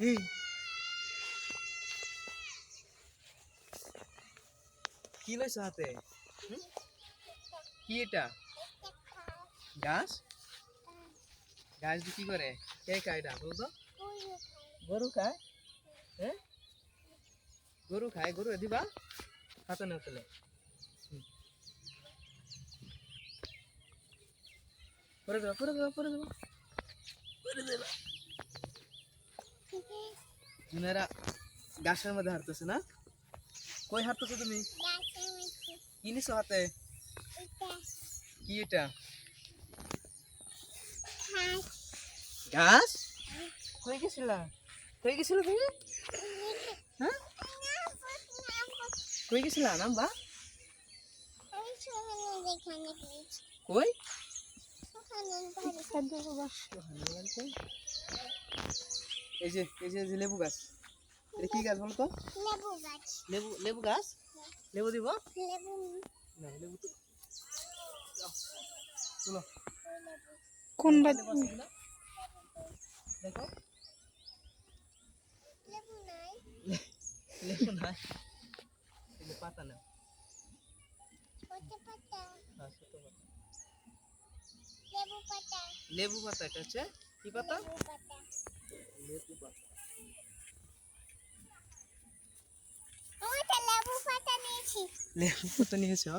এই কি লইছো হাতে কি এটা গাছ দিয়ে কি করে কে খায় এটা বলো তো গরু খায় হ্যাঁ গরু খায় গরু দিবা হাতে না তুলে। করে দেবা করে দেবা করে দেবা গাছের মধ্যে হাঁটতেছে না? কই হাঁটতেছো তুমি? কি নিছো হাতে? কি এটা? গেছিলা? কই গেছিল তুমি? হ্যাঁ? কই? এই যে এই যে লেবু গাছ। এটা কি গাছ বলতো? লেবু লেবু গাছ? লেবু দিব? না লেবু তো চলো কোন লেবু লেবু নাই। যে পাতা না হ্যাঁ, পাতা। লেবু পাতা। এটা হচ্ছে কি পাতা? লেবু পাতা। লেবু পাতা নিয়েছো?